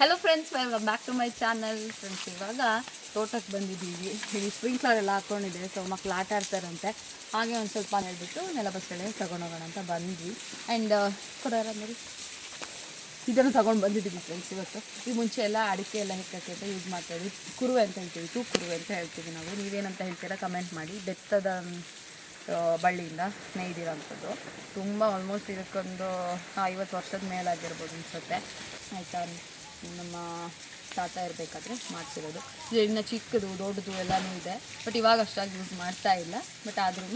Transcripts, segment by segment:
Hello friends welcome back to my channel friends ಇವಾಗ ತೋಟಕ್ಕೆ ಬಂದಿದ್ದೀವಿ. ಇಲ್ಲಿ ಸ್ಪ್ರಿಂಕ್ಲರ್ ಎಲ್ಲ ಹಾಕ್ಕೊಂಡಿದೆ ಸೊ ಮಕ್ಳು ಆಟ ಆಡ್ತಾರಂತೆ. ಹಾಗೆ ಒಂದು ಸ್ವಲ್ಪ ಹೇಳ್ಬಿಟ್ಟು ನೆಲ ಬಸ್ಗಳೇ ತೊಗೊಂಡೋಗೋಣ ಅಂತ ಬಂದ್ವಿ. ಆ್ಯಂಡ್ ಕೊಡೋರ ನೋಡಿ ಇದನ್ನು ತೊಗೊಂಡು ಬಂದಿದ್ದೀವಿ ಫ್ರೆಂಡ್ಸ್ ಇವತ್ತು. ಈ ಮುಂಚೆ ಎಲ್ಲ ಅಡಿಕೆ ಎಲ್ಲ ಹೆಕ್ಕಕ್ಕೆ ಅಂತ ಯೂಸ್ ಮಾಡ್ತಾಯಿದ್ವಿ. ಕುರುವೆ ಅಂತ ಹೇಳ್ತೀವಿ ತೂ ಕುರುವೆ ಅಂತ ಹೇಳ್ತೀವಿ ನಾವು. ನೀವೇನಂತ ಹೇಳ್ತೀರಾ ಕಮೆಂಟ್ ಮಾಡಿ. ಬೆತ್ತದ ಬಳ್ಳಿಯಿಂದ ನೇಯ್ದಿರೋಂಥದ್ದು ತುಂಬ ಆಲ್ಮೋಸ್ಟ್ ಇದಕ್ಕೊಂದು ಐವತ್ತು ವರ್ಷದ ಮೇಲಾಗಿರ್ಬೋದು ಅನಿಸುತ್ತೆ. ಆಯಿತಾ? ನಮ್ಮ ತಾತ ಇರಬೇಕಾದ್ರೆ ಮಾಡಿಸಿರೋದು ಇದು ಇನ್ನು ಚಿಕ್ಕದು, ದೊಡ್ಡದು ಎಲ್ಲನೂ ಇದೆ. ಬಟ್ ಇವಾಗ ಅಷ್ಟಾಗಿ ಯೂಸ್ ಮಾಡ್ತಾ ಇಲ್ಲ. ಬಟ್ ಆದ್ರೂ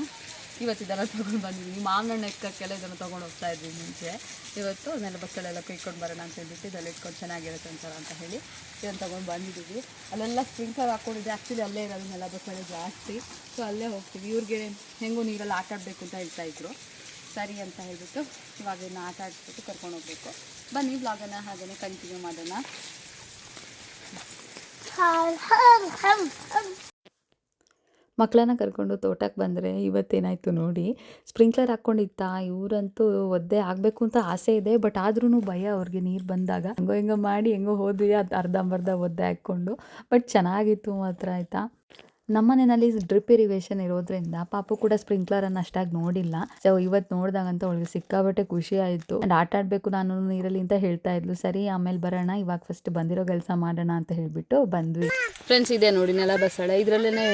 ಇವತ್ತು ಇದೆಲ್ಲ ತೊಗೊಂಡು ಬಂದಿದ್ದೀನಿ ಮಾವಿನ ಎಕ್ಕಕ್ಕೆಲ್ಲ ಇದನ್ನು ತೊಗೊಂಡು ಹೋಗ್ತಾ ಇದ್ವಿ ಮುಂಚೆ. ಇವತ್ತು ಅದನ್ನೆಲ್ಲ ಬಸ್ಸಲ್ಲೆಲ್ಲ ಕೈಕೊಂಡು ಬರೋಣ ಅಂತ ಹೇಳ್ಬಿಟ್ಟು ಇದೆಲ್ಲ ಇಟ್ಕೊಂಡು ಚೆನ್ನಾಗಿರುತ್ತೆ ಅಂತ ಹೇಳಿ ಇದನ್ನು ತೊಗೊಂಡು ಬಂದಿದ್ದೀವಿ ಅಲ್ಲೆಲ್ಲ ಸ್ಪ್ರಿಂಕ್ಲರ್ ಹಾಕ್ಕೊಂಡಿದ್ದೆ ಆ್ಯಕ್ಚುಲಿ ಅಲ್ಲೇ ಇರೋದು ನೆಲ ಜಾಸ್ತಿ. ಸೊ ಅಲ್ಲೇ ಹೋಗ್ತೀವಿ. ಇವ್ರಿಗೆ ಹೆಂಗೂ ನೀರಲ್ಲಿ ಆಟ ಆಡಬೇಕು ಅಂತ ಹೇಳ್ತಾ ಇದ್ರು. ಸರಿ ಅಂತ ಹೇಳಿಬಿಟ್ಟು ಇವಾಗ ಇನ್ನು ಆಟ ಕರ್ಕೊಂಡು ಹೋಗ್ಬೇಕು. ಬನ್ನಿ ಬ್ಲಾಗನ್ನು ಹಾಗೆಯೇ ಕಂಟಿನ್ಯೂ ಮಾಡೋಣ. ಮಕ್ಕಳನ್ನ ಕರ್ಕೊಂಡು ತೋಟಕ್ಕೆ ಬಂದರೆ ಇವತ್ತೇನಾಯಿತು ನೋಡಿ ಸ್ಪ್ರಿಂಕ್ಲರ್ ಹಾಕ್ಕೊಂಡಿತ್ತ ಇವರಂತೂ ಒದ್ದೆ ಆಗಬೇಕು ಅಂತ ಆಸೆ ಇದೆ ಬಟ್ ಆದ್ರೂ ಭಯ ಅವ್ರಿಗೆ ನೀರು ಬಂದಾಗ. ಹೆಂಗೋ ಹೆಂಗೋ ಮಾಡಿ ಹೆಂಗೋ ಹೋದ್ವಿ ಅದು ಅರ್ಧಂಬರ್ಧ ಒದ್ದೆ ಹಾಕ್ಕೊಂಡು ಬಟ್ ಚೆನ್ನಾಗಿತ್ತು ಮಾತ್ರ ಆಯಿತಾ? ನಮ್ಮ ಮನೆಯಲ್ಲಿ ಡ್ರಿಪ್ ಇರಿಗೇಷನ್ ಇರೋದ್ರಿಂದ ಪಾಪು ಕೂಡ ಸ್ಪ್ರಿಂಕ್ಲರ್ ಸ್ಪ್ರಿಂಕ್ಲರನ್ನು ಅಷ್ಟಾಗಿ ನೋಡಿಲ್ಲ. ಸೊ ಇವತ್ತು ನೋಡಿದಾಗಂತ ಅವಳಿಗೆ ಸಿಕ್ಕಾಬಟ್ಟೆ ಖುಷಿ ಆಯಿತು. ಆ್ಯಂಡ್ ಆಟ ಆಡಬೇಕು ನಾನು ನೀರಲ್ಲಿ ಅಂತ ಹೇಳ್ತಾ ಇದ್ಲು. ಸರಿ, ಆಮೇಲೆ ಬರೋಣ, ಇವಾಗ ಫಸ್ಟ್ ಬಂದಿರೋ ಕೆಲಸ ಮಾಡೋಣ ಅಂತ ಹೇಳಿಬಿಟ್ಟು ಬಂದ್ವಿ. ಫ್ರೆಂಡ್ಸ್ ಇದೆ ನೋಡಿ, ನೆಲ ಬಸಳೆ. ಇದರಲ್ಲೇ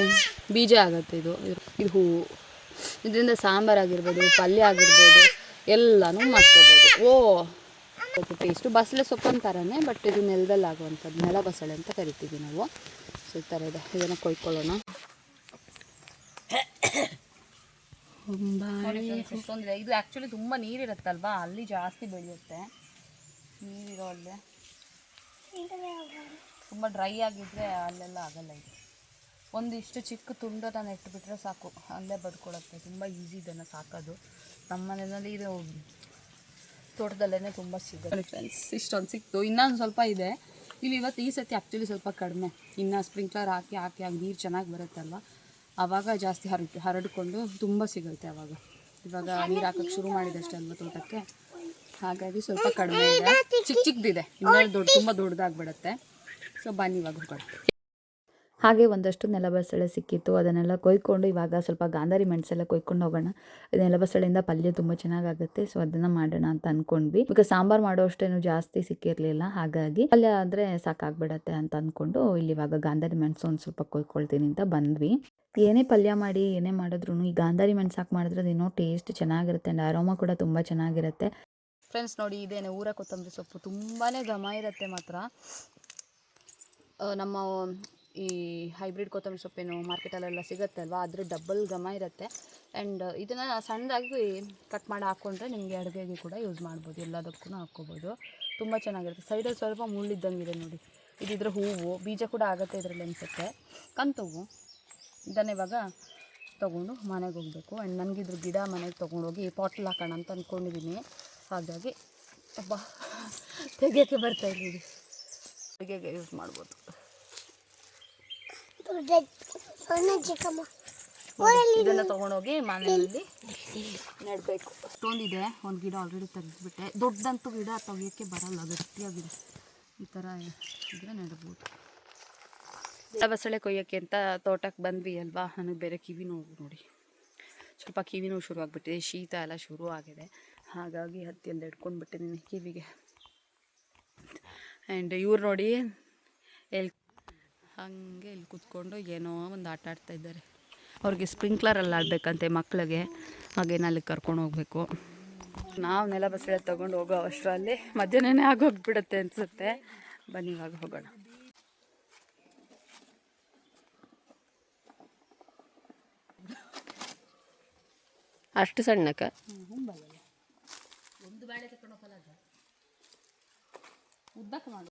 ಬೀಜ ಆಗುತ್ತೆ ಇದು. ಇದು ಹೂವು ಇದರಿಂದ ಸಾಂಬಾರ್ ಆಗಿರ್ಬೋದು, ಪಲ್ಯ ಆಗಿರ್ಬೋದು, ಎಲ್ಲನೂ ಮಾಡ್ಕೋಬೋದು. ಓ! ಟೇಸ್ಟು ಬಸಳೆ ಸೊಪ್ಪಿನ ಬಟ್ ಇದು ನೆಲದಲ್ಲಿ ಆಗುವಂಥದ್ದು. ನೆಲ ಬಸಳೆ ಅಂತ ಕರಿತೀವಿ ನಾವು. ಸೊ ಈ ಥರ ಇದೆ. ಇದನ್ನು ಕೊಯ್ಕೊಳ್ಳೋಣ. ಇದು ಆ್ಯಕ್ಚುಲಿ ತುಂಬ ನೀರಿರುತ್ತಲ್ವಾ? ಅಲ್ಲಿ ಜಾಸ್ತಿ ಬೆಳೆಯುತ್ತೆ. ನೀರಿರೋ ಅಲ್ಲೇ. ತುಂಬ ಡ್ರೈ ಆಗಿದ್ರೆ ಅಲ್ಲೆಲ್ಲ ಆಗಲ್ಲ ಇದು. ಒಂದಿಷ್ಟು ಚಿಕ್ಕ ತುಂಡನ ಇಟ್ಬಿಟ್ರೆ ಸಾಕು. ಅಲ್ಲೇ ಬದುಕೊಳುತ್ತೆ. ತುಂಬ ಈಸಿ ಇದನ್ನು ಸಾಕೋದು. ನಮ್ಮ ಮನೆಯಲ್ಲಿ ಇದು ತೋಟದಲ್ಲೇ ತುಂಬ ಸಿಗುತ್ತೆ. ಫ್ರೆಂಡ್ಸ್ ಇಷ್ಟೊಂದು ಸಿಕ್ತು. ಇನ್ನೊಂದು ಸ್ವಲ್ಪ ಇದೆ. ಇಲ್ಲಿ ಇವತ್ತು ಈ ಸತಿ ಆ್ಯಕ್ಚುಲಿ ಸ್ವಲ್ಪ ಕಡಿಮೆ. ಇನ್ನು ಸ್ಪ್ರಿಂಕ್ಲರ್ ಹಾಕಿ ಹಾಕಿ ಆಗಿ ನೀರು ಚೆನ್ನಾಗಿ ಬರುತ್ತಲ್ವ? ಆವಾಗ ಜಾಸ್ತಿ ಹರಡು, ಹರಡಿಕೊಂಡು ತುಂಬ ಸಿಗುತ್ತೆ ಆವಾಗ ಇವಾಗ ನೀರು ಹಾಕೋಕ್ಕೆ ಶುರು ಮಾಡಿದಷ್ಟೇ ಅಲ್ವ ತೋಟಕ್ಕೆ? ಹಾಗಾಗಿ ಸ್ವಲ್ಪ ಕಡಿಮೆ ಇದೆ. ಚಿಕ್ಕ ಚಿಕ್ಕದಿದೆ ಇನ್ನೂ ದೊಡ್ಡ, ತುಂಬ ದೊಡ್ಡದಾಗ್ಬಿಡುತ್ತೆ ಸೊ ಬನ್ನಿ ಇವಾಗ ಹೋಗೋಣ. ಹಾಗೆ ಒಂದಷ್ಟು ನೆಲಬಸಳೆ ಸಿಕ್ಕಿತ್ತು. ಅದನ್ನೆಲ್ಲ ಕೊಯ್ಕೊಂಡು ಇವಾಗ ಸ್ವಲ್ಪ ಗಾಂಧಾರಿ ಮೆಣಸೆಲ್ಲ ಕೊಯ್ಕೊಂಡು ಹೋಗೋಣ. ನೆಲಬಸಳೆಯಿಂದ ಪಲ್ಯ ತುಂಬ ಚೆನ್ನಾಗಾಗುತ್ತೆ, ಸೊ ಅದನ್ನು ಮಾಡೋಣ ಅಂತ ಅಂದ್ಕೊಂಡ್ವಿ ಈಗ ಸಾಂಬಾರು ಮಾಡೋ ಅಷ್ಟೇನು ಜಾಸ್ತಿ ಸಿಕ್ಕಿರಲಿಲ್ಲ. ಹಾಗಾಗಿ ಪಲ್ಯ ಆದರೆ ಸಾಕಾಗ್ಬಿಡತ್ತೆ ಅಂತ ಅಂದ್ಕೊಂಡು ಇಲ್ಲಿ ಇವಾಗ ಗಾಂಧಾರಿ ಮೆಣಸು ಒಂದು ಸ್ವಲ್ಪ ಕೊಯ್ಕೊಳ್ತೀನಿ ಅಂತ ಬಂದ್ವಿ. ಏನೇ ಪಲ್ಯ ಮಾಡಿ, ಏನೇ ಮಾಡಿದ್ರು ಈ ಗಾಂಧಾರಿ ಮೆಣಸು ಹಾಕಿ ಮಾಡಿದ್ರೆ ಅದೇನೋ ಟೇಸ್ಟ್ ಚೆನ್ನಾಗಿರುತ್ತೆ ಆ್ಯಂಡ್ ಅರೋಮ ಕೂಡ ತುಂಬ ಚೆನ್ನಾಗಿರುತ್ತೆ. ಫ್ರೆಂಡ್ಸ್ ನೋಡಿ, ಇದೇನೆ ಊರ ಕೊತ್ತಂಬರಿ ಸೊಪ್ಪು. ತುಂಬಾ ಘಮ ಇರುತ್ತೆ ಮಾತ್ರ. ನಮ್ಮ ಈ ಹೈಬ್ರಿಡ್ ಕೊತ್ತಂಬರಿ ಸೊಪ್ಪೇನು ಮಾರ್ಕೆಟಲ್ಲೆಲ್ಲ ಸಿಗುತ್ತೆ ಅಲ್ವಾ ಅದ್ರ ಡಬ್ಬಲ್ ಘಮ ಇರುತ್ತೆ. ಆ್ಯಂಡ್ ಇದನ್ನು ಸಣ್ಣದಾಗಿ ಕಟ್ ಮಾಡಿ ಹಾಕ್ಕೊಂಡ್ರೆ ನಿಮಗೆ ಅಡುಗೆಗೆ ಕೂಡ ಯೂಸ್ ಮಾಡ್ಬೋದು. ಎಲ್ಲದಕ್ಕೂ ಹಾಕ್ಕೋಬೋದು. ತುಂಬ ಚೆನ್ನಾಗಿರುತ್ತೆ. ಸೈಡಲ್ಲಿ ಸ್ವಲ್ಪ ಮುಳ್ಳಿದ್ದಂಗಿದೆ ನೋಡಿ. ಇದಿದ್ರ ಹೂವು. ಬೀಜ ಕೂಡ ಆಗುತ್ತೆ ಇದರಲ್ಲಿ ಅನಿಸುತ್ತೆ. ಕಂತವು. ಇದನ್ನು ಇವಾಗ ತೊಗೊಂಡು ಮನೆಗೆ ಹೋಗಬೇಕು. ಆ್ಯಂಡ್ ನನಗಿದ್ರ ಗಿಡ ಮನೆಗೆ ತೊಗೊಂಡೋಗಿ ಪಾಟ್ಲ್ ಹಾಕೋಣ ಅಂತ ಅಂದ್ಕೊಂಡಿದ್ದೀನಿ ಹಾಗಾಗಿ ಅಬ್ಬ ತೆಗಿಯೋಕ್ಕೆ ಬರ್ತಾ ಇಲ್ಲ ಇದು ಅಡುಗೆಗೆ ಯೂಸ್ ಮಾಡ್ಬೋದು. ಇದನ್ನ ತಗೊಂಡೋಗಿ ಮನೆಯಲ್ಲಿ ನೆಡಬೇಕು. ಅಷ್ಟೊಂದಿದೆ. ಒಂದು ಗಿಡ ಆಲ್ರೆಡಿ ತೆಗೆದ್ಬಿಟ್ಟೆ. ದೊಡ್ಡದಂತೂ ಗಿಡ ತೆಗಿಯೋಕ್ಕೆ ಬರಲ್ಲ. ಗಟ್ಟಿಯಾಗಿದೆ. ಈ ಥರ ಗಿಡ ನೆಡ್ಬೋದು. ಬಸಳೆ ಕೊಯ್ಯೋಕ್ಕೆ ಅಂತ ತೋಟಕ್ಕೆ ಬಂದ್ವಿ ಅಲ್ವಾ? ನನಗೆ ಬೇರೆ ಕಿವಿ ನೋವು ನೋಡಿ. ಸ್ವಲ್ಪ ಕಿವಿ ನೋವು ಶುರು ಆಗಿಬಿಟ್ಟಿದೆ. ಶೀತ ಎಲ್ಲ ಶುರು ಆಗಿದೆ. ಹಾಗಾಗಿ ಹತ್ತಿಯಲ್ಲಿ ಹಿಡ್ಕೊಂಡ್ಬಿಟ್ಟಿದ್ದೀನಿ ಕಿವಿಗೆ. ಆ್ಯಂಡ್ ಇವ್ರು ನೋಡಿ ಎಲ್ಲಿ ಹಾಗೆ ಇಲ್ಲಿ ಕೂತ್ಕೊಂಡು ಏನೋ ಒಂದು ಆಟ ಆಡ್ತಾ ಇದ್ದಾರೆ. ಅವ್ರಿಗೆ ಸ್ಪ್ರಿಂಕ್ಲರಲ್ಲಿ ಆಡಬೇಕಂತೆ ಮಕ್ಕಳಿಗೆ ಹಾಗೇನ ಅಲ್ಲಿಗೆ ಕರ್ಕೊಂಡು ಹೋಗಬೇಕು. ನಾವು ನೆಲ ಬಸಳೆ ತಗೊಂಡು ಹೋಗೋ ಅಷ್ಟರಲ್ಲಿ ಮಧ್ಯಾಹ್ನನೇ ಆಗೋಗ್ಬಿಡುತ್ತೆ ಅನಿಸುತ್ತೆ. ಬನ್ನಿ ಇವಾಗ ಹೋಗೋಣ. ಅಷ್ಟು ಸಣ್ಣಕ್ಕ?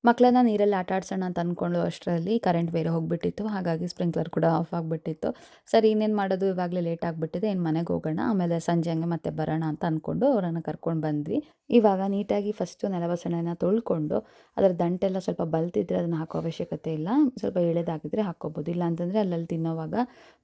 ಮಕ್ಕಳನ್ನ ನೀರಲ್ಲಿ ಆಟ ಆಡ್ಸೋಣ ಅಂತ ಅಂದ್ಕೊಂಡು ಅಷ್ಟರಲ್ಲಿ ಕರೆಂಟ್ ಬೇರೆ ಹೋಗ್ಬಿಟ್ಟಿತ್ತು. ಹಾಗಾಗಿ ಸ್ಪ್ರಿಂಕ್ಲರ್ ಕೂಡ ಆಫ್ ಆಗಿಬಿಟ್ಟಿತ್ತು. ಸರಿ, ಇನ್ನೇನು ಮಾಡೋದು? ಇವಾಗಲೇ ಲೇಟ್ ಆಗಿಬಿಟ್ಟಿದೆ. ಇನ್ನು ಮನೆಗೆ ಹೋಗೋಣ. ಆಮೇಲೆ ಸಂಜೆ ಹಂಗೆ ಮತ್ತೆ ಬರೋಣ ಅಂತ ಅಂದ್ಕೊಂಡು ಅವರನ್ನು ಕರ್ಕೊಂಡು ಬಂದ್ವಿ. ಇವಾಗ ನೀಟಾಗಿ ಫಸ್ಟು ನೆಲಬಸಳೆನ ತೊಳ್ಕೊಂಡು ಅದರ ದಂಟೆಲ್ಲ ಸ್ವಲ್ಪ ಬಲ್ತಿದ್ರೆ ಅದನ್ನು ಹಾಕೋ ಅವಶ್ಯಕತೆ ಇಲ್ಲ. ಸ್ವಲ್ಪ ಎಳೆದಾಗಿದ್ರೆ ಹಾಕ್ಕೋಬೋದು ಇಲ್ಲ ಅಂತಂದರೆ ಅಲ್ಲಲ್ಲಿ ತಿನ್ನೋವಾಗ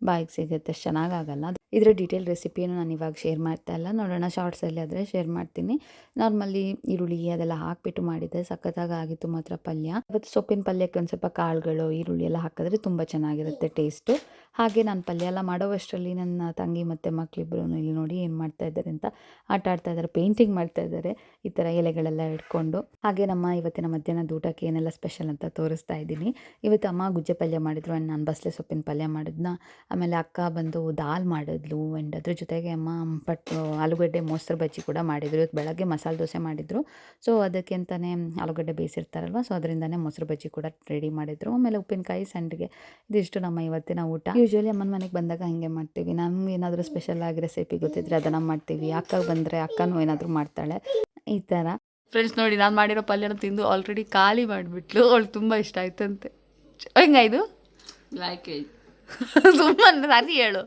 ಬಾಯಿಗೆ ಸಿಗುತ್ತೆ. ಚೆನ್ನಾಗಾಗಲ್ಲ ಇದರ ಡೀಟೇಲ್ ರೆಸಿಪಿಯನ್ನು ನಾನು ಇವಾಗ ಶೇರ್ ಮಾಡ್ತಾ ಇಲ್ಲ. ನೋಡೋಣ ಶಾರ್ಟ್ಸಲ್ಲಿ ಆದರೆ ಶೇರ್ ಮಾಡ್ತೀನಿ. ನಾರ್ಮಲಿ ಈರುಳ್ಳಿ ಅದೆಲ್ಲ ಹಾಕಿಬಿಟ್ಟು ಮಾಡಿದ್ದೆ ಸಖತ್ತಾಗಿ ಆಗಿತ್ತು ಮಾತ್ರ ಪಲ್ಯ. ಇವತ್ತು ಸೊಪ್ಪಿನ ಪಲ್ಯಕ್ಕೆ ಒಂದು ಸ್ವಲ್ಪ ಕಾಳುಗಳು, ಈರುಳ್ಳಿ ಎಲ್ಲ ಹಾಕಿದ್ರೆ ತುಂಬ ಚೆನ್ನಾಗಿರುತ್ತೆ ಟೇಸ್ಟು ಹಾಗೆ ನಾನು ಪಲ್ಯ ಎಲ್ಲ ಮಾಡೋವಷ್ಟರಲ್ಲಿ ನನ್ನ ತಂಗಿ ಮತ್ತು ಮಕ್ಕಳಿಬ್ಬರು ಇಲ್ಲಿ ನೋಡಿ ಏನು ಮಾಡ್ತಾ ಇದ್ದಾರೆ ಅಂತ ಆಟ ಆಡ್ತಾ ಇದ್ದಾರೆ ಪೇಂಟಿಂಗ್ ಮಾಡ್ತಾ ಇದ್ದಾರೆ, ಈ ಥರ ಎಲೆಗಳೆಲ್ಲ ಇಟ್ಕೊಂಡು. ಹಾಗೆ ನಮ್ಮ ಇವತ್ತಿನ ಮಧ್ಯಾಹ್ನದ ಊಟಕ್ಕೆ ಏನೆಲ್ಲ ಸ್ಪೆಷಲ್ ಅಂತ ತೋರಿಸ್ತಾ ಇದ್ದೀನಿ. ಇವತ್ತು ಅಮ್ಮ ಗುಜ್ಜೆ ಪಲ್ಯ ಮಾಡಿದ್ರು ಆ್ಯಂಡ್ ನಾನು ಬಸ್ಲೆ ಸೊಪ್ಪಿನ ಪಲ್ಯ ಮಾಡಿದ್ನ. ಆಮೇಲೆ ಅಕ್ಕ ಬಂದು ದಾಲ್ ಮಾಡಿದ್ಲು ಆ್ಯಂಡ್ ಅದ್ರ ಜೊತೆಗೆ ಅಮ್ಮ ಪಟ್ ಆಲೂಗಡ್ಡೆ ಮೊಸರು ಬಜ್ಜಿ ಕೂಡ ಮಾಡಿದ್ರು. ಇವತ್ತು ಬೆಳಗ್ಗೆ ಮಸಾಲೆ ದೋಸೆ ಮಾಡಿದ್ರು. ಸೊ ಅದಕ್ಕೆ ಅಂತಲೇ ಆಲೂಗಡ್ಡೆ ಬೇಯಿಸಿರ್ತಾರಲ್ವ? ಸೊ ಅದರಿಂದನೇ ಮೊಸರು ಬಜ್ಜಿ ಕೂಡ ರೆಡಿ ಮಾಡಿದ್ರು. ಆಮೇಲೆ ಉಪ್ಪಿನಕಾಯಿ ಸಂಡಿಗೆ ಇದಿಷ್ಟು ನಮ್ಮ ಇವತ್ತಿನ ಊಟ. ಯೂಶ್ವಲಿ ಅಮ್ಮನ ಮನೆಗೆ ಬಂದಾಗ ಹಾಗೆ ಮಾಡ್ತೀವಿ. ನಮ್ಗೆ ಏನಾದರೂ ಸ್ಪೆಷಲ್ ಆಗಿ ರೆಸಿಪಿ ಗೊತ್ತಿದ್ರೆ ಅದನ್ನು ಮಾಡ್ತೀವಿ. ಅಕ್ಕ ಬಂದರೆ ಅಕ್ಕನೂ ಏನಾದರೂ ಮಾಡ್ತಾಳೆ. ಈ ಥರ ಫ್ರೆಂಡ್ಸ್ ನೋಡಿ ನಾನು ಮಾಡಿರೋ ಪಲ್ಯನ ತಿಂದು ಆಲ್ರೆಡಿ ಖಾಲಿ ಮಾಡಿಬಿಟ್ಲು. ಅವಳು ತುಂಬ ಇಷ್ಟ ಆಯ್ತಂತೆ. ಹೆಂಗಾಯ್ತು ಲೈಕ್ ಸುಮ್ಮನೆ ಸರಿ ಹೇಳು.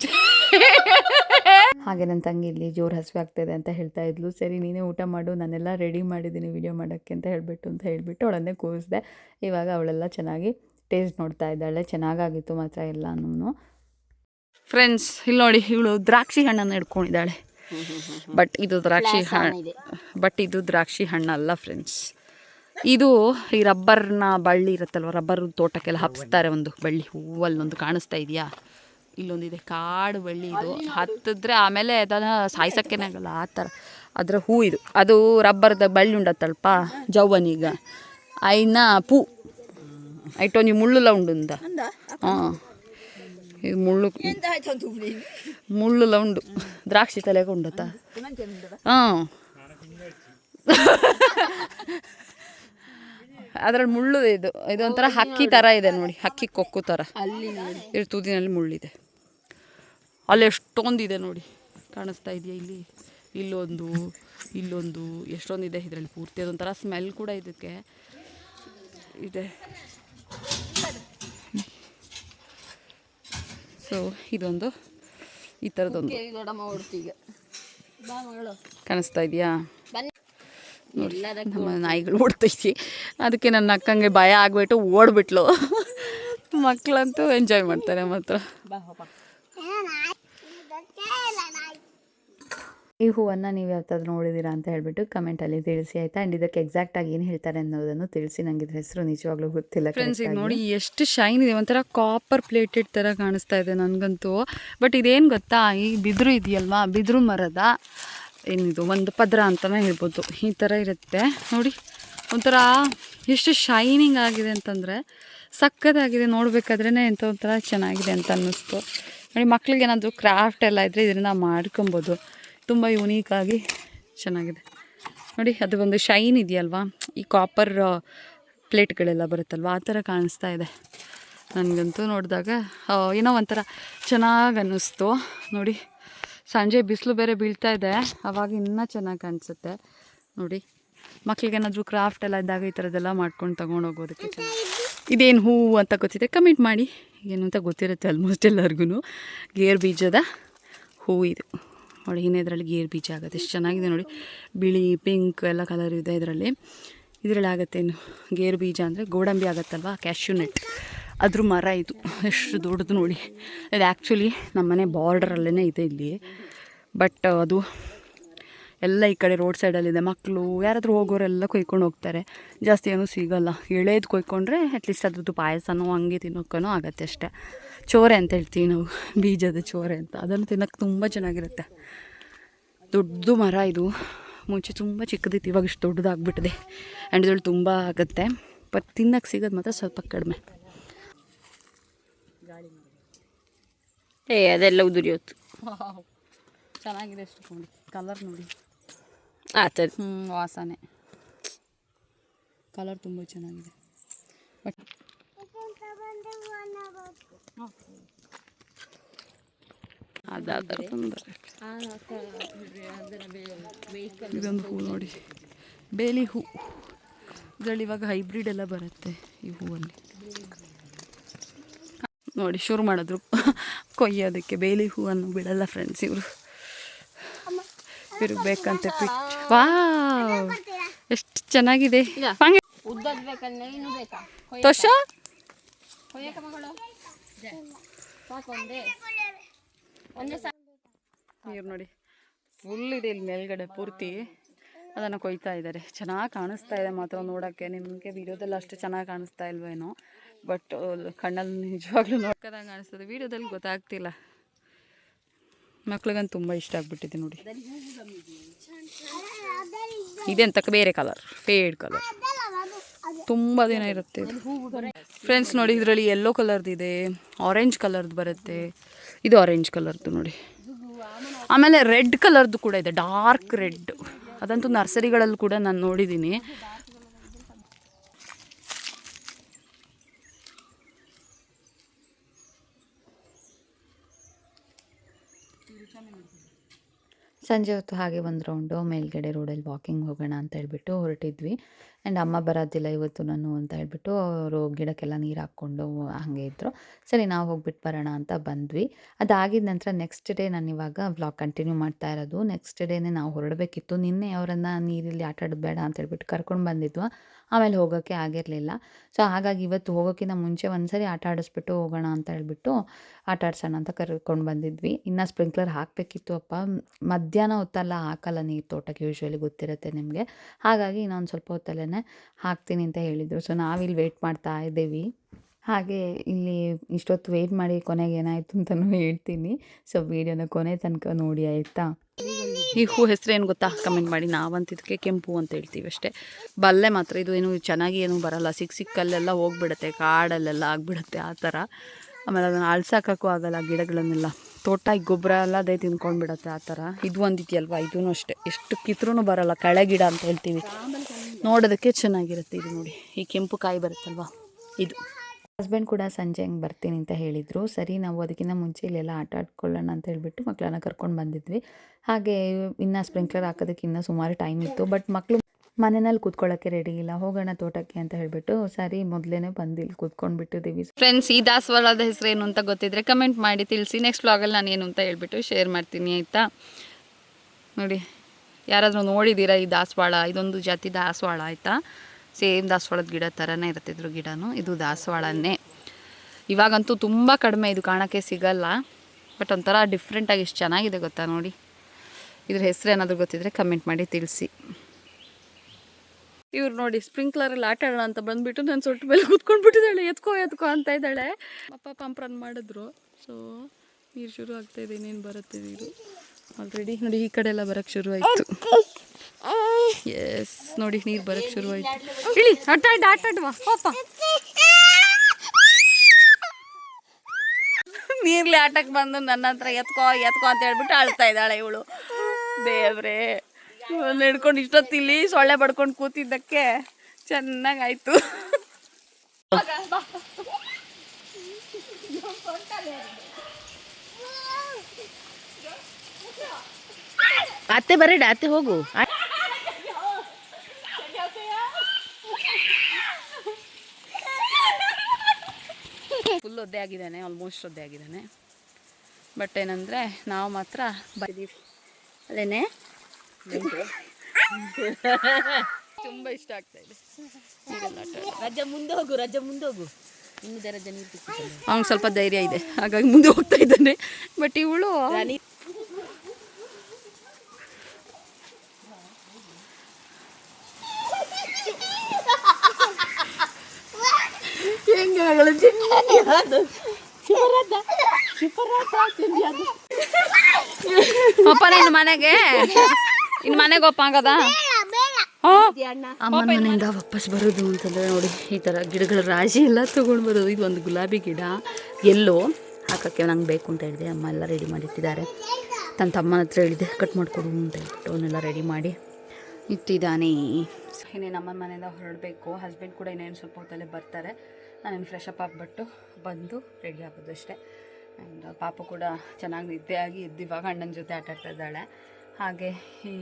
ಹಾಗೆ ನನ್ನ ತಂಗಿ ಇಲ್ಲಿ ಜೋರು ಹಸಿವೆ ಆಗ್ತಾಯಿದೆ ಅಂತ ಹೇಳ್ತಾ ಇದ್ಲು. ಸರಿ ನೀನೇ ಊಟ ಮಾಡು ನಾನೆಲ್ಲ ರೆಡಿ ಮಾಡಿದ್ದೀನಿ ವಿಡಿಯೋ ಮಾಡೋಕ್ಕೆ ಅಂತ ಹೇಳಿಬಿಟ್ಟು ಅಂತ ಹೇಳಿಬಿಟ್ಟು ಅವಳನ್ನೇ ಕೂರಿಸಿದೆ. ಇವಾಗ ಅವಳೆಲ್ಲ ಚೆನ್ನಾಗಿ ಟೇಸ್ಟ್ ನೋಡ್ತಾ ಇದ್ದಾಳೆ. ಚೆನ್ನಾಗಾಗಿತ್ತು ಮಾತ್ರ ಎಲ್ಲನೂ ಫ್ರೆಂಡ್ಸ್ ಇಲ್ಲಿ ನೋಡಿ ಇವಳು ದ್ರಾಕ್ಷಿ ಹಣ್ಣನ್ನು ಹಿಡ್ಕೊಂಡಿದ್ದಾಳೆ. ಬಟ್ ಇದು ದ್ರಾಕ್ಷಿ ಹಣ್ಣು ಬಟ್ ಇದು ದ್ರಾಕ್ಷಿ ಹಣ್ಣಲ್ಲ ಫ್ರೆಂಡ್ಸ್ ಇದು ಈ ರಬ್ಬರ್ನ ಬಳ್ಳಿ ಇರುತ್ತಲ್ವ ರಬ್ಬರ್ ತೋಟಕ್ಕೆಲ್ಲ ಹಬ್ಸ್ತಾರೆ ಒಂದು ಬಳ್ಳಿ ಹೂವಲ್ಲೊಂದು ಕಾಣಿಸ್ತಾ ಇದೆಯಾ? ಇಲ್ಲೊಂದಿದೆ ಕಾಡು ಬಳ್ಳಿ ಇದು. ಹತ್ತಿದ್ರೆ ಆಮೇಲೆ ಅದನ್ನು ಸಾಯ್ಸಕ್ಕೇನೆ ಆಗಲ್ಲ ಆ ಥರ. ಅದರ ಹೂ ಇದು. ಅದು ರಬ್ಬರ್ದ ಬಳ್ಳಿ ಉಂಡತ್ತಲ್ಪ ಜೌವನೀಗ ಐನ ಪೂ. ಐಟೊಂದು ಮುಳ್ಳುಲ ಉಂಡುಂದ. ಹಾಂ. ಇದು ಮುಳ್ಳು ಮುಳ್ಳುಲ ಉಂಡು. ದ್ರಾಕ್ಷಿ ತಲೆಗೆ ಉಂಡತ್ತ. ಹಾಂ. ಅದ್ರಲ್ಲಿ ಮುಳ್ಳು ಇದು. ಇದೊಂಥರ ಹಕ್ಕಿ ಥರ ಇದೆ ನೋಡಿ ಹಕ್ಕಿ ಕೊಕ್ಕು ಥರ ಇದ್ರ ತುದಿನಲ್ಲಿ ಮುಳ್ಳಿದೆ. ಅಲ್ಲಿ ಎಷ್ಟೊಂದಿದೆ ನೋಡಿ. ಕಾಣಿಸ್ತಾ ಇದೆಯಾ ಇಲ್ಲಿ? ಇಲ್ಲೊಂದು ಇಲ್ಲೊಂದು ಎಷ್ಟೊಂದಿದೆ ಇದರಲ್ಲಿ ಪೂರ್ತಿ ಅದೊಂಥರ ಸ್ಮೆಲ್ ಕೂಡ ಇದಕ್ಕೆ. ಇದೆ. ಸೊ ಇದೊಂದು ಈ ಥರದೊಂದು ಕಾಣಿಸ್ತಾ ಇದೆಯಾ? ನಮ್ಮ ನಾಯಿಗಳು ಓಡ್ತೈತಿ ಅದಕ್ಕೆ ನನ್ನ ಅಕ್ಕಂಗೆ ಭಯ ಆಗ್ಬಿಟ್ಟು ಓಡ್ಬಿಟ್ಲು. ಮಕ್ಕಳಂತೂ ಎಂಜಾಯ್ ಮಾಡ್ತಾರೆ ಮಾತ್ರ. ಈ ಹೂವನ್ನು ನೀವು ಯಾವ್ದಾದ್ರು ನೋಡಿದ್ದೀರಾ ಅಂತ ಹೇಳ್ಬಿಟ್ಟು ಕಮೆಂಟಲ್ಲಿ ತಿಳಿಸಿ ಆಯ್ತಾ? ಆ್ಯಂಡ್ ಇದಕ್ಕೆ ಎಕ್ಸಾಕ್ಟಾಗಿ ಏನು ಹೇಳ್ತಾರೆ ಅನ್ನೋದನ್ನು ತಿಳಿಸಿ ನನಗೆ ಇದ್ರ ಹೆಸರು ನಿಜವಾಗ್ಲೂ ಗೊತ್ತಿಲ್ಲ ಫ್ರೆಂಡ್ಸ್ ಇದು ನೋಡಿ ಎಷ್ಟು ಶೈನ್ ಇದೆ. ಒಂಥರ ಕಾಪರ್ ಪ್ಲೇಟೆಡ್ ಥರ ಕಾಣಿಸ್ತಾ ಇದೆ ನನಗಂತೂ. ಬಟ್ ಇದೇನು ಗೊತ್ತಾ? ಈ ಬಿದಿರು ಇದೆಯಲ್ವಾ? ಬಿದಿರು ಮರದ ಏನಿದು? ಒಂದು ಪದ್ರ ಅಂತಲೇ ಹೇಳ್ಬೋದು. ಈ ಥರ ಇರುತ್ತೆ. ನೋಡಿ ಒಂಥರ ಎಷ್ಟು ಶೈನಿಂಗ್ ಆಗಿದೆ ಅಂತಂದರೆ ಸಕ್ಕತ್ತಾಗಿದೆ. ನೋಡಬೇಕಾದ್ರೇ ಎಂಥ ಒಂಥರ ಚೆನ್ನಾಗಿದೆ ಅಂತ ಅನ್ನಿಸ್ತು. ನೋಡಿ ಮಕ್ಳಿಗೆ ಏನಾದರೂ ಕ್ರಾಫ್ಟ್ ಎಲ್ಲ ಇದ್ದರೆ ಇದನ್ನು ಮಾಡ್ಕೊಬೋದು. ತುಂಬ ಆಗಿ ಚೆನ್ನಾಗಿದೆ. ನೋಡಿ, ಅದು ಒಂದು ಶೈನ್ ಇದೆಯಲ್ವಾ? ಈ ಕಾಪರ್ ಪ್ಲೇಟ್ಗಳೆಲ್ಲ ಬರುತ್ತಲ್ವ? ಆ ಥರ ಕಾಣಿಸ್ತಾ ಇದೆ. ನನಗಂತೂ ನೋಡಿದಾಗ ಏನೋ ಒಂಥರ ಚೆನ್ನಾಗಿ ಅನ್ನಿಸ್ತು. ನೋಡಿ, ಸಂಜೆ ಬಿಸಿಲು ಬೇರೆ ಬೀಳ್ತಾ ಇದೆ. ಆವಾಗ ಇನ್ನೂ ಚೆನ್ನಾಗಿ ಕಾಣಿಸುತ್ತೆ. ನೋಡಿ, ಮಕ್ಳಿಗೇನಾದರೂ ಕ್ರಾಫ್ಟ್ ಎಲ್ಲ ಇದ್ದಾಗ ಈ ಥರದ್ದೆಲ್ಲ ಮಾಡ್ಕೊಂಡು ತೊಗೊಂಡು ಹೋಗೋದಕ್ಕೆ ಇದೇನು ಹೂವು ಅಂತ ಗೊತ್ತಿದೆ? ಕಮೆಂಟ್ ಮಾಡಿ. ಏನು ಅಂತ ಗೊತ್ತಿರುತ್ತೆ ಆಲ್ಮೋಸ್ಟ್ ಎಲ್ಲರಿಗೂ ಗೇರ್ ಬೀಜದ ಹೂವು ಇದು. ನೋಡಿ, ಇನ್ನೇ ಇದರಲ್ಲಿ ಗೇರ್ ಬೀಜ ಆಗುತ್ತೆ. ಎಷ್ಟು ಚೆನ್ನಾಗಿದೆ ನೋಡಿ. ಬಿಳಿ, ಪಿಂಕ್ ಎಲ್ಲ ಕಲರ್ ಇದೆ ಇದರಲ್ಲಿ. ಇದರಲ್ಲಿ ಆಗುತ್ತೆ ಇನ್ನು ಗೇರು ಬೀಜ ಅಂದರೆ ಗೋಡಂಬಿ ಆಗುತ್ತಲ್ವ? ಕ್ಯಾಶ್ಯೂನೆಟ್ ಅದ್ರ ಮರ ಇದು. ಎಷ್ಟು ದೊಡ್ಡದು ನೋಡಿ. ಇದು ಆ್ಯಕ್ಚುಲಿ ನಮ್ಮನೆ ಬಾರ್ಡ್ರಲ್ಲೇ ಇದೆ ಇಲ್ಲಿ. ಬಟ್ ಅದು ಎಲ್ಲ ಈ ಕಡೆ ರೋಡ್ ಸೈಡಲ್ಲಿದೆ ಮಕ್ಕಳು ಯಾರಾದರೂ ಹೋಗೋರೆಲ್ಲ ಕೊಯ್ಕೊಂಡು ಹೋಗ್ತಾರೆ. ಜಾಸ್ತಿ ಏನೂ ಸಿಗಲ್ಲ. ಎಳೇದು ಕೊಯ್ಕೊಂಡ್ರೆ ಅಟ್ಲೀಸ್ಟ್ ಅದ್ರದ್ದು ಪಾಯಸನೋ, ಹಂಗೆ ತಿನ್ನೋಕ್ಕನೋ ಆಗುತ್ತೆ ಅಷ್ಟೇ. ಚೋರೆ ಅಂತ ಹೇಳ್ತೀವಿ ನಾವು ಬೀಜದ ಚೋರೆ ಅಂತ. ಅದನ್ನು ತಿನ್ನೋಕ್ಕೆ ತುಂಬ ಚೆನ್ನಾಗಿರುತ್ತೆ. ದೊಡ್ಡದು ಮರ ಇದು. ಮುಂಚೆ ತುಂಬ ಚಿಕ್ಕದಿತ್ತು ಇವಾಗ ಇಷ್ಟು ದೊಡ್ಡದಾಗ್ಬಿಟ್ಟಿದೆ. ಆ್ಯಂಡ್ ಇದ್ರಲ್ಲಿ ತುಂಬ ಆಗುತ್ತೆ. ಬಟ್ ತಿನ್ನಕ್ಕೆ ಸಿಗೋದು ಮಾತ್ರ ಸ್ವಲ್ಪ ಕಡಿಮೆ. ಏ ಅದೆಲ್ಲ ಉದುರಿಯೋತು ಚೆನ್ನಾಗಿದೆ ಅಷ್ಟು ನೋಡಿ. ಕಲರ್ ನೋಡಿ. ಆತದ ಹ್ಞೂ ವಾಸನೆ. ಕಲರ್ ತುಂಬ ಚೆನ್ನಾಗಿದೆ. ಬಟ್ ಅದಾದ್ರೆ ತೊಂದರೆ. ಇದೊಂದು ಹೂ ನೋಡಿ. ಬೇಲಿ ಹೂ. ಇದರಲ್ಲಿ ಇವಾಗ ಹೈಬ್ರಿಡ್ ಎಲ್ಲ ಬರುತ್ತೆ ಈ ಹೂವಲ್ಲಿ. ನೋಡಿ ಶುರು ಮಾಡಿದ್ರು. ಕೊಯ್ಯೋದಕ್ಕೆ ಬೇಲಿ ಹೂವನ್ನು ಬಿಡಲ್ಲ ಫ್ರೆಂಡ್ಸ್ ಇವರು. ತಿರುಗಬೇಕಂತ ಬಿಟ್ಟು ವಾ ಎಷ್ಟು ಚೆನ್ನಾಗಿದೆ. ತೋಷ? ಕೊಯ್ಯಕ ಮಗಳು. ಒಂದೇ. ನೀರು ನೋಡಿ. ಫುಲ್ ಇದೆ ಇಲ್ಲಿ ಮೇಲ್ಗಡೆ ಪೂರ್ತಿ. ಅದನ್ನು ಕೊಯ್ತಾ ಇದ್ದಾರೆ. ಚೆನ್ನಾಗಿ ಕಾಣಿಸ್ತಾ ಇದೆ ಮಾತ್ರ ನೋಡೋಕ್ಕೆ. ನಿಮಗೆ ವಿಡಿಯೋದಲ್ಲಿ ಅಷ್ಟು ಚೆನ್ನಾಗಿ ಕಾಣಿಸ್ತಾ ಇಲ್ವೇನೋ ಬಟ್ ಕಣ್ಣಲ್ಲಿ ನಿಜವಾಗ್ಲೂ ನೋಡ್ಕೋದಂಗೆ ಕಾಣಿಸ್ತದೆ. ವಿಡಿಯೋದಲ್ಲಿ ಗೊತ್ತಾಗ್ತಿಲ್ಲ. ಮಕ್ಳಿಗಂತೂ ತುಂಬ ಇಷ್ಟ ಆಗ್ಬಿಟ್ಟಿದೆ ನೋಡಿ. ಇದೆಂತಕ್ಕೆ ಬೇರೆ ಕಲರ್ ಫೇಡ್ ಕಲರ್ ತುಂಬ ದಿನ ಇರುತ್ತೆ ಫ್ರೆಂಡ್ಸ್ ನೋಡಿ, ಇದರಲ್ಲಿ ಯೆಲ್ಲೋ ಕಲರ್ದು ಇದೆ ಆರೆಂಜ್ ಕಲರ್ದು ಬರುತ್ತೆ. ಇದು ಆರೆಂಜ್ ಕಲರ್ದು ನೋಡಿ. ಆಮೇಲೆ ರೆಡ್ ಕಲರ್ದು ಕೂಡ ಇದೆ ಡಾರ್ಕ್ ರೆಡ್ ಅದಂತೂ ನರ್ಸರಿಗಳಲ್ಲಿ ಕೂಡ ನಾನು ನೋಡಿದ್ದೀನಿ ಸಂಜೆ ಹೊತ್ತು ಹಾಗೆ ಒಂದು ರೌಂಡು ಮೇಲ್ಗಡೆ ರೋಡಲ್ಲಿ ವಾಕಿಂಗ್ ಹೋಗೋಣ ಅಂತ ಹೇಳ್ಬಿಟ್ಟು ಹೊರಟಿದ್ವಿ. ಆ್ಯಂಡ್ ಅಮ್ಮ ಬರೋದಿಲ್ಲ ಇವತ್ತು ನಾನು ಅಂತ ಹೇಳ್ಬಿಟ್ಟು ಅವರು ಗಿಡಕ್ಕೆಲ್ಲ ನೀರು ಹಾಕ್ಕೊಂಡು ಹಾಗೆ ಇದ್ದರು ಸರಿ, ನಾವು ಹೋಗ್ಬಿಟ್ಟು ಬರೋಣ ಅಂತ ಬಂದ್ವಿ. ಅದಾಗಿದ ನಂತರ ನೆಕ್ಸ್ಟ್ ಡೇ ನಾನು ಇವಾಗ ವ್ಲಾಗ್ ಕಂಟಿನ್ಯೂ ಮಾಡ್ತಾ ಇರೋದು. ನೆಕ್ಸ್ಟ್ ಡೇನೇ ನಾವು ಹೊರಡಬೇಕಿತ್ತು. ನಿನ್ನೆ ಅವರನ್ನು ನೀರಲ್ಲಿ ಆಟ ಆಡಬೇಡ ಅಂತ ಹೇಳ್ಬಿಟ್ಟು ಕರ್ಕೊಂಡು ಬಂದಿದ್ವು. ಆಮೇಲೆ ಹೋಗೋಕ್ಕೆ ಆಗಿರಲಿಲ್ಲ. ಸೊ ಹಾಗಾಗಿ ಇವತ್ತು ಹೋಗೋಕ್ಕಿಂತ ಮುಂಚೆ ಒಂದು ಸರಿ ಆಟ ಆಡಿಸ್ಬಿಟ್ಟು ಹೋಗೋಣ ಅಂತ ಹೇಳ್ಬಿಟ್ಟು ಆಟ ಆಡ್ಸೋಣ ಅಂತ ಕರ್ಕೊಂಡು ಬಂದಿದ್ವಿ. ಇನ್ನು ಸ್ಪ್ರಿಂಕ್ಲರ್ ಹಾಕಬೇಕಿತ್ತು ಅಪ್ಪ. ಮಧ್ಯಾಹ್ನ ಹೊತ್ತಲ್ಲ ಹಾಕಲ್ಲ ನೀರು ತೋಟಕ್ಕೆ ಯೂಶ್ವಲಿ ಗೊತ್ತಿರುತ್ತೆ ನಿಮಗೆ. ಹಾಗಾಗಿ ಇನ್ನೊಂದು ಸ್ವಲ್ಪ ಹೊತ್ತಲ್ಲೇ ಹಾಕ್ತೀನಿ ಅಂತ ಹೇಳಿದರು. ಸೊ ನಾವಿಲ್ಲಿ ವೆಯ್ಟ್ ಮಾಡ್ತಾ ಇದ್ದೀವಿ. ಹಾಗೆ ಇಲ್ಲಿ ಇಷ್ಟೊತ್ತು ವೆಯ್ಟ್ ಮಾಡಿ ಕೊನೆಗೆ ಏನಾಯಿತು ಅಂತಲೂ ಹೇಳ್ತೀನಿ. ಸೊ ವೀಡಿಯೋನ ಕೊನೆ ತನಕ ನೋಡಿ, ಆಯಿತಾ? ಈ ಹೂ ಹೆಸರು ಏನು ಗೊತ್ತಾ? ಕಮೆಂಟ್ ಮಾಡಿ. ನಾವಂತಿದ್ದಕ್ಕೆ ಕೆಂಪು ಅಂತ ಹೇಳ್ತೀವಿ ಅಷ್ಟೇ. ಬಲ್ಲೆ ಮಾತ್ರ. ಇದು ಏನು ಚೆನ್ನಾಗಿ ಏನು ಬರಲ್ಲ. ಸಿಕ್ಕ ಸಿಕ್ಕಲ್ಲೆಲ್ಲ ಹೋಗ್ಬಿಡುತ್ತೆ. ಕಾಡಲ್ಲೆಲ್ಲ ಆಗ್ಬಿಡುತ್ತೆ ಆ ಥರ. ಆಮೇಲೆ ಅದನ್ನು ಅಳ್ಸಾಕೋಕ್ಕೂ ಆಗಲ್ಲ ಗಿಡಗಳನ್ನೆಲ್ಲ. ತೋಟ ಗೊಬ್ಬರ ಎಲ್ಲ ಅದೇ ತಿನ್ಕೊಂಡು ಬಿಡುತ್ತೆ ಆ ಥರ. ಇದು ಒಂದಿದೆಯಲ್ವಾ? ಇದೂ ಅಷ್ಟೇ. ಎಷ್ಟು ಕಿತ್ರೂ ಬರಲ್ಲ. ಕಳೆ ಗಿಡ ಅಂತ ಹೇಳ್ತೀವಿ. ನೋಡೋದಕ್ಕೆ ಚೆನ್ನಾಗಿರುತ್ತೆ ಇದು ನೋಡಿ. ಈ ಕೆಂಪು ಕಾಯಿ ಬರುತ್ತಲ್ವಾ? ಇದು. ಹಸ್ಬೆಂಡ್ ಕೂಡ ಸಂಜೆ ಹಂಗೆ ಬರ್ತೀನಿ ಅಂತ ಹೇಳಿದರು. ಸರಿ, ನಾವು ಅದಕ್ಕಿಂತ ಮುಂಚೆ ಇಲ್ಲೆಲ್ಲ ಆಟ ಆಡ್ಕೊಳ್ಳೋಣ ಅಂತ ಹೇಳಿಬಿಟ್ಟು ಮಕ್ಕಳನ್ನ ಕರ್ಕೊಂಡು ಬಂದಿದ್ವಿ. ಹಾಗೆ ಇನ್ನೂ ಸ್ಪ್ರಿಂಕ್ಲರ್ ಹಾಕೋದಕ್ಕಿಂತ ಸುಮಾರು ಟೈಮ್ ಇತ್ತು. ಬಟ್ ಮಕ್ಕಳು ಮನೆಯಲ್ಲಿ ಕೂತ್ಕೊಳ್ಳೋಕ್ಕೆ ರೆಡಿ ಇಲ್ಲ. ಹೋಗೋಣ ತೋಟಕ್ಕೆ ಅಂತ ಹೇಳ್ಬಿಟ್ಟು ಸರಿ ಮೊದಲೇನೆ ಬಂದು ಇಲ್ಲಿ ಕೂತ್ಕೊಂಡು ಬಿಟ್ಟಿದ್ದೀವಿ ಫ್ರೆಂಡ್ಸ್ ಈ ದಾಸವಾಳದ ಹೆಸರು ಏನು ಅಂತ ಗೊತ್ತಿದ್ರೆ ಕಮೆಂಟ್ ಮಾಡಿ ತಿಳಿಸಿ. ನೆಕ್ಸ್ಟ್ ವ್ಲಾಗಲ್ಲಿ ನಾನು ಏನು ಅಂತ ಹೇಳ್ಬಿಟ್ಟು ಶೇರ್ ಮಾಡ್ತೀನಿ, ಆಯಿತಾ? ನೋಡಿ, ಯಾರಾದರೂ ನೋಡಿದ್ದೀರಾ ಈ ದಾಸವಾಳ? ಇದೊಂದು ಜಾತಿ ದಾಸವಾಳ, ಆಯಿತಾ? ಸೇಮ್ ದಾಸವಾಳದ ಗಿಡ ಥರನೇ ಇರ್ತಿದ್ರು ಗಿಡನೂ. ಇದು ದಾಸವಾಳನೇ. ಇವಾಗಂತೂ ತುಂಬ ಕಡಿಮೆ ಇದು ಕಾಣೋಕ್ಕೆ ಸಿಗಲ್ಲ. ಬಟ್ ಒಂಥರ ಡಿಫ್ರೆಂಟಾಗಿ ಎಷ್ಟು ಚೆನ್ನಾಗಿದೆ ಗೊತ್ತಾ ನೋಡಿ. ಇದ್ರ ಹೆಸರು ಏನಾದರೂ ಗೊತ್ತಿದ್ರೆ ಕಮೆಂಟ್ ಮಾಡಿ ತಿಳಿಸಿ. ಇವ್ರು ನೋಡಿ ಸ್ಪ್ರಿಂಕ್ಲರಲ್ಲಿ ಆಟ ಆಡೋಣ ಅಂತ ಬಂದ್ಬಿಟ್ಟು ನಾನು ಸೊಟ್ಟ ಮೇಲೆ ಕೂತ್ಕೊಂಡು ಬಿಟ್ಟಿದ್ದಾಳೆ ಎತ್ಕೋ ಎತ್ಕೋ ಅಂತ ಇದ್ದಾಳೆ. ಅಪ್ಪ ಪಂಪ್ ರನ್ ಮಾಡಿದ್ರು. ಸೊ ನೀರು ಶುರು ಆಗ್ತಾ ಇದೆ ಇನ್ನೇನು ಬರುತ್ತೆ ನೀರು? ಆಲ್ರೆಡಿ ನೋಡಿ ಈ ಕಡೆ ಎಲ್ಲ ಬರೋಕ್ಕೆ ಶುರು ಆಯಿತು. ಎಸ್ ನೋಡಿ ನೀರು ಬರೋಕ್ಕೆ ಶುರು ಆಯಿತು. ಇಳಿ ಆಟ ಆಡ ಆಟ ಆಡುವ ಪಾಪ ನೀರ್ಲಿ ಆಟಕ್ಕೆ ಬಂದು ನನ್ನ ಹತ್ರ ಎತ್ಕೋ ಎತ್ಕೋ ಅಂತ ಹೇಳ್ಬಿಟ್ಟು ಅಳ್ತಾ ಇದ್ದಾಳೆ ಇವಳು. ದೇವ್ರೆ. ಹಿಡ್ಕೊಂಡು ಇಷ್ಟೊತ್ತಿಲ್ಲಿ ಸೊಳ್ಳೆ ಬಡ್ಕೊಂಡು ಕೂತಿದ್ದಕ್ಕೆ ಚೆನ್ನಾಗಾಯ್ತು. ಅತ್ತೆ ಬರಡ ಅತ್ತೆ ಹೋಗು. ಫುಲ್ ಒದ್ದೆ ಆಗಿದ್ದಾನೆ ಆಲ್ಮೋಸ್ಟ್ ಒದ್ದೆ ಆಗಿದ್ದಾನೆ. ಬಟ್ ಏನಂದರೆ ನಾವು ಮಾತ್ರ ಬೈದೀವಿ ಅಲ್ಲೇನೆ? ತುಂಬ ಇಷ್ಟ ಆಗ್ತಾ ಇದೆ. ರಜ ಮುಂದೆ ಹೋಗು ರಜೆ ಮುಂದೆ ಹೋಗು. ಇನ್ನಿದೆ ರಜೆ ನೀರು ಸ್ವಲ್ಪ ಧೈರ್ಯ ಇದೆ. ಹಾಗಾಗಿ ಮುಂದೆ ಹೋಗ್ತಾ ಇದ್ದಾನೆ. ಬಟ್ ಇವಳು ಅಪ್ಪ ನೀನು ಮನೆಗೆ. ಇನ್ನು ಮನೆಗೆ ಒಪ್ಪ ಆಗದ ಅಮ್ಮನ ಮನೆಯಿಂದ ವಾಪಸ್ ಬರೋದು ಅಂತಂದರೆ ನೋಡಿ ಈ ಥರ ಗಿಡಗಳ ರಾಶಿ ಎಲ್ಲ ತೊಗೊಂಡು ಬರೋದು. ಇದು ಒಂದು ಗುಲಾಬಿ ಗಿಡ. ಎಲ್ಲೋ ಹಾಕೋಕ್ಕೆ ನಂಗೆ ಬೇಕು ಅಂತ ಹೇಳಿದೆ. ಅಮ್ಮ ಎಲ್ಲ ರೆಡಿ ಮಾಡಿಟ್ಟಿದ್ದಾರೆ. ತನ್ನ ತಮ್ಮನ ಹತ್ರ ಹೇಳಿದೆ ಕಟ್ ಮಾಡಿಕೊಡು ಅಂತ ಹೇಳ್ಬಿಟ್ಟು ಅವನ್ನೆಲ್ಲ ರೆಡಿ ಮಾಡಿ ಇಟ್ಟಿದ್ದಾನೆ. ಇನ್ನೇನು ಅಮ್ಮನ ಮನೆಯಿಂದ ಹೊರಡಬೇಕು. ಹಸ್ಬೆಂಡ್ ಕೂಡ ಇನ್ನೇನು ಸ್ವಲ್ಪ ಹೊತ್ತಲ್ಲೇ ಬರ್ತಾರೆ. ನಾನು ಫ್ರೆಶ್ ಅಪ್ ಆಗಿಬಿಟ್ಟು ಬಂದು ರೆಡಿ ಆಗೋದು ಅಷ್ಟೇ. ಆ್ಯಂಡ್ ಪಾಪ ಕೂಡ ಚೆನ್ನಾಗಿ ನಿದ್ದೆ ಆಗಿ ಇದ್ದಿವಾಗ ಅಣ್ಣನ ಜೊತೆ ಆಟ ಆಡ್ತಾ ಇದ್ದಾಳೆ. ಹಾಗೆ ಈ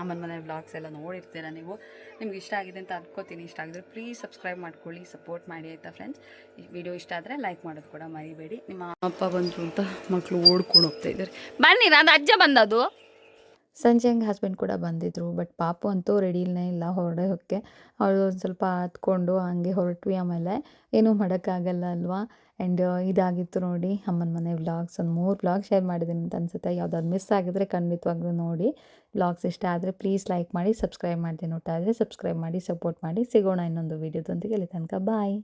ಅಮ್ಮನ ಮನೆ ವ್ಲಾಗ್ಸ್ ಎಲ್ಲ ನೋಡಿರ್ತೀರ ನೀವು? ನಿಮ್ಗೆ ಇಷ್ಟ ಆಗಿದೆ ಅಂತ ಅನ್ಕೋತೀನಿ. ಇಷ್ಟ ಆಗಿದ್ರೆ ಪ್ಲೀಸ್ ಸಬ್ಸ್ಕ್ರೈಬ್ ಮಾಡ್ಕೊಳ್ಳಿ ಸಪೋರ್ಟ್ ಮಾಡಿ ಆಯಿತಾ ಫ್ರೆಂಡ್ಸ್ ವಿಡಿಯೋ ಇಷ್ಟ ಆದರೆ ಲೈಕ್ ಮಾಡೋದು ಕೂಡ ಮರಿಬೇಡಿ. ನಿಮ್ಮ ಅಪ್ಪ ಬಂದರು ಅಂತ ಮಕ್ಕಳು ಓಡ್ಕೊಂಡು ಹೋಗ್ತಾ ಇದ್ದಾರೆ. ಬನ್ನಿ, ನಾನು ಅಜ್ಜ ಬಂದದು ಸಂಜೆ ಹಂಗೆ ಹಸ್ಬೆಂಡ್ ಕೂಡ ಬಂದಿದ್ರು ಬಟ್ ಪಾಪು ಅಂತೂ ರೆಡಿಲೇ ಇಲ್ಲ ಹೊರಡೋಕ್ಕೆ ಅವಳು ಒಂದು ಸ್ವಲ್ಪ ಹತ್ಕೊಂಡು ಹಂಗೆ ಹೊರಟ್ವಿ ಆಮೇಲೆ. ಏನೂ ಮಾಡೋಕ್ಕಾಗಲ್ಲ ಅಲ್ವಾ? ಆ್ಯಂಡ್ ಇದಾಗಿತ್ತು ನೋಡಿ ಅಮ್ಮನ ಮನೆ ವ್ಲಾಗ್ಸ್ ಒಂದು ಮೂರು ವ್ಲಾಗ್ ಶೇರ್ ಮಾಡಿದ್ದೀನಿ ಅಂತ ಅನ್ಸುತ್ತೆ. ಯಾವುದಾದ್ರು ಮಿಸ್ ಆಗಿದ್ರೆ ಖಂಡಿತವಾಗ್ಲೂ ನೋಡಿ. ವ್ಲಾಗ್ಸ್ ಇಷ್ಟ ಆದರೆ ಪ್ಲೀಸ್ ಲೈಕ್ ಮಾಡಿ ಸಬ್ಸ್ಕ್ರೈಬ್ ಮಾಡ್ತೀನಿ. ನೋಡ್ತಾ ಇದ್ದರೆ ಸಬ್ಸ್ಕ್ರೈಬ್ ಮಾಡಿ ಸಪೋರ್ಟ್ ಮಾಡಿ. ಸಿಗೋಣ ಇನ್ನೊಂದು ವೀಡಿಯೋದೊಂದಿಗೆ ಅಲ್ಲಿ ತನಕ ಬಾಯ್